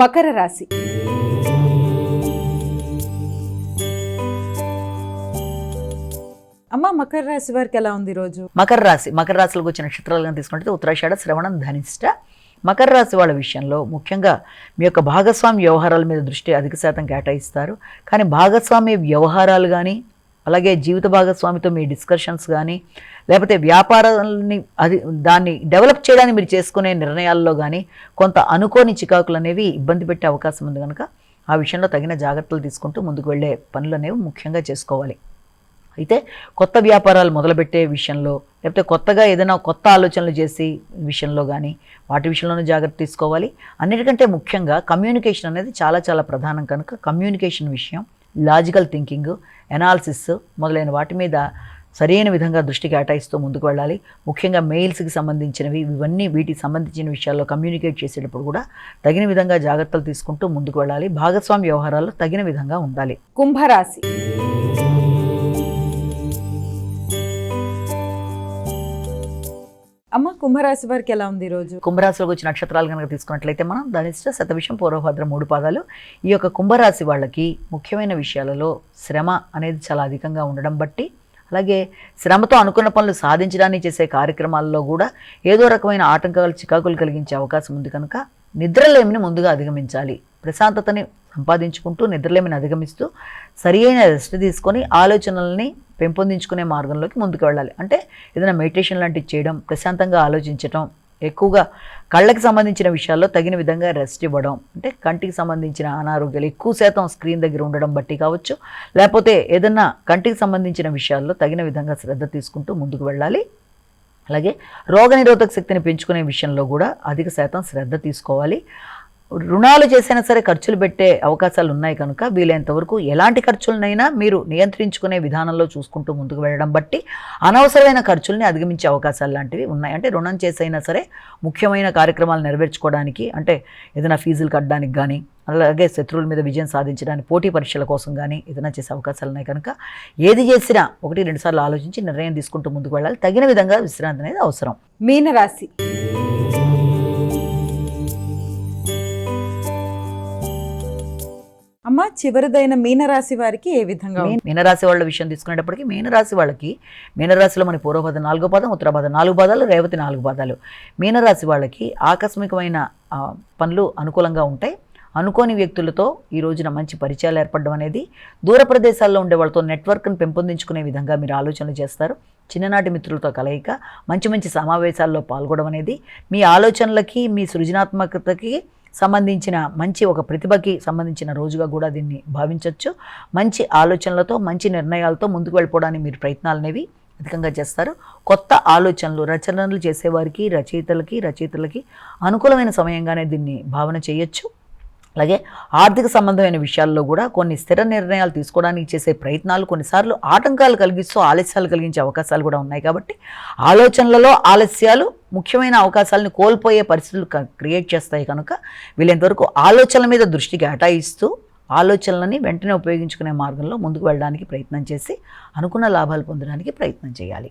మకర రాశి. అమ్మ మకర రాశి వారికి ఎలా ఉంది రోజు? మకర రాశి మకర రాశిలోకి వచ్చిన నక్షత్రాలను తీసుకుంటే ఉత్తరాషాఢ శ్రవణం ధనిష్ట. మకర రాశి వాళ్ళ విషయంలో ముఖ్యంగా మీ యొక్క భాగస్వామి వ్యవహారాల మీద దృష్టి అధిక శాతం కేటాయిస్తారు. కానీ భాగస్వామి వ్యవహారాలు కానీ అలాగే జీవిత భాగస్వామితో మీ డిస్కషన్స్ కానీ లేకపోతే వ్యాపారాన్ని అది దాన్ని డెవలప్ చేయడానికి మీరు చేసుకునే నిర్ణయాల్లో కానీ కొంత అనుకోని చికాకులు అనేవి ఇబ్బంది పెట్టే అవకాశం ఉంది కనుక ఆ విషయంలో తగిన జాగ్రత్తలు తీసుకుంటూ ముందుకు వెళ్ళే పనులు అనేవి ముఖ్యంగా చేసుకోవాలి. అయితే కొత్త వ్యాపారాలు మొదలుపెట్టే విషయంలో లేకపోతే కొత్తగా ఏదైనా కొత్త ఆలోచనలు చేసి విషయంలో కానీ వాటి విషయంలోనూ జాగ్రత్త తీసుకోవాలి. అన్నిటికంటే ముఖ్యంగా కమ్యూనికేషన్ అనేది చాలా చాలా ప్రధానం కనుక కమ్యూనికేషన్ విషయం. లాజికల్ థింకింగ్ ఎనాలిసిస్ మొదలైన వాటి మీద సరైన విధంగా దృష్టి కేటాయిస్తూ ముందుకు వెళ్ళాలి. ముఖ్యంగా మెయిల్స్కి సంబంధించినవి ఇవన్నీ వీటికి సంబంధించిన విషయాల్లో కమ్యూనికేట్ చేసేటప్పుడు కూడా తగిన విధంగా జాగ్రత్తలు తీసుకుంటూ ముందుకు వెళ్ళాలి. భాగస్వామ్య వ్యవహారాల్లో తగిన విధంగా ఉండాలి. కుంభరాశి అమ్మ కుంభరాశి వారికి ఎలా ఉంది ఈరోజు కుంభరాశిలోకి వచ్చిన నక్షత్రాలు కనుక తీసుకున్నట్లయితే మనం ధనిష్ట శతవిషం పూర్వభద్ర మూడు పాదాలు ఈ యొక్క కుంభరాశి వాళ్ళకి ముఖ్యమైన విషయాలలో శ్రమ అనేది చాలా అధికంగా ఉండడం బట్టి అలాగే శ్రమతో అనుకున్న పనులు సాధించడానికి చేసే కార్యక్రమాల్లో కూడా ఏదో రకమైన ఆటంకాలు చికాకులు కలిగించే అవకాశం ఉంది కనుక నిద్రలేమిని ముందుగా అధిగమించాలి. ప్రశాంతతని సంపాదించుకుంటూ నిద్రలేమిని అధిగమిస్తూ సరి అయిన రెస్ట్ తీసుకొని ఆలోచనల్ని పెంపొందించుకునే మార్గంలోకి ముందుకు వెళ్ళాలి. అంటే ఏదైనా మెడిటేషన్ లాంటివి చేయడం ప్రశాంతంగా ఆలోచించడం ఎక్కువగా కళ్ళకి సంబంధించిన విషయాల్లో తగిన విధంగా రెస్ట్ ఇవ్వడం అంటే కంటికి సంబంధించిన అనారోగ్యాలు ఎక్కువ శాతం స్క్రీన్ దగ్గర ఉండడం బట్టి కావచ్చు. లేకపోతే ఏదన్నా కంటికి సంబంధించిన విషయాల్లో తగిన విధంగా శ్రద్ధ తీసుకుంటూ ముందుకు వెళ్ళాలి. అలాగే రోగనిరోధక శక్తిని పెంచుకునే విషయంలో కూడా అధిక శాతం శ్రద్ధ తీసుకోవాలి. రుణాలు చేసినా సరే ఖర్చులు పెట్టే అవకాశాలు ఉన్నాయి కనుక వీలైనంత వరకు ఎలాంటి ఖర్చులనైనా మీరు నియంత్రించుకునే విధానంలో చూసుకుంటూ ముందుకు వెళ్ళడం బట్టి అనవసరమైన ఖర్చుల్ని అధిగమించే అవకాశాలు లాంటివి ఉన్నాయి. అంటే రుణం చేసైనా సరే ముఖ్యమైన కార్యక్రమాలు నెరవేర్చుకోవడానికి అంటే ఏదైనా ఫీజులు కట్టడానికి కానీ అలాగే శత్రువుల మీద విజయం సాధించడానికి పోటీ పరీక్షల కోసం కానీ ఏదైనా చేసే అవకాశాలు ఉన్నాయి కనుక ఏది చేసినా ఒకటి రెండుసార్లు ఆలోచించి నిర్ణయం తీసుకుంటూ ముందుకు వెళ్ళాలి. తగిన విధంగా విశ్రాంతి అనేది అవసరం. మీనరాశి. అమ్మ చివరిదైన మీనరాశి వారికి ఏ విధంగా మీనరాశి వాళ్ళ విషయం తీసుకునేటప్పటికి మీనరాశి వాళ్ళకి మీనరాశిలో మన పూర్వపద నాలుగో పాదం ఉత్తర పాదం నాలుగు పాదాలు రేవతి నాలుగు పాదాలు. మీనరాశి వాళ్ళకి ఆకస్మికమైన పనులు అనుకూలంగా ఉంటాయి. అనుకోని వ్యక్తులతో ఈ రోజున మంచి పరిచయాలు ఏర్పడడం అనేది దూర ప్రదేశాల్లో ఉండే వాళ్ళతో నెట్వర్క్ను పెంపొందించుకునే విధంగా మీరు ఆలోచనలు చేస్తారు. చిన్ననాటి మిత్రులతో కలయిక మంచి మంచి సమావేశాల్లో పాల్గొనడం అనేది మీ ఆలోచనలకి మీ సృజనాత్మకతకి సంబంధించిన మంచి ఒక ప్రతిభకి సంబంధించిన రోజుగా కూడా దీన్ని భావించవచ్చు మంచి ఆలోచనలతో మంచి నిర్ణయాలతో ముందుకు వెళ్ళిపోవడానికి మీరు ప్రయత్నాలు అనేవి అధికంగా చేస్తారు. కొత్త ఆలోచనలు రచనలు చేసేవారికి రచయితలకి రచయితలకి అనుకూలమైన సమయంగానే దీన్ని భావన చేయొచ్చు. అలాగే ఆర్థిక సంబంధమైన విషయాల్లో కూడా కొన్ని స్థిర నిర్ణయాలు తీసుకోవడానికి చేసే ప్రయత్నాలు కొన్నిసార్లు ఆటంకాలు కలిగిస్తూ ఆలస్యాలు కలిగించే అవకాశాలు కూడా ఉన్నాయి కాబట్టి ఆలోచనలలో ఆలస్యాలు ముఖ్యమైన అవకాశాలను కోల్పోయే పరిస్థితులు క- క్రియేట్ చేస్తాయి కనుక వీళ్ళంతవరకు ఆలోచనల మీద దృష్టి కేటాయిస్తూ ఆలోచనలని వెంటనే ఉపయోగించుకునే మార్గంలో ముందుకు వెళ్ళడానికి ప్రయత్నం చేసి అనుకున్న లాభాలు పొందడానికి ప్రయత్నం చేయాలి.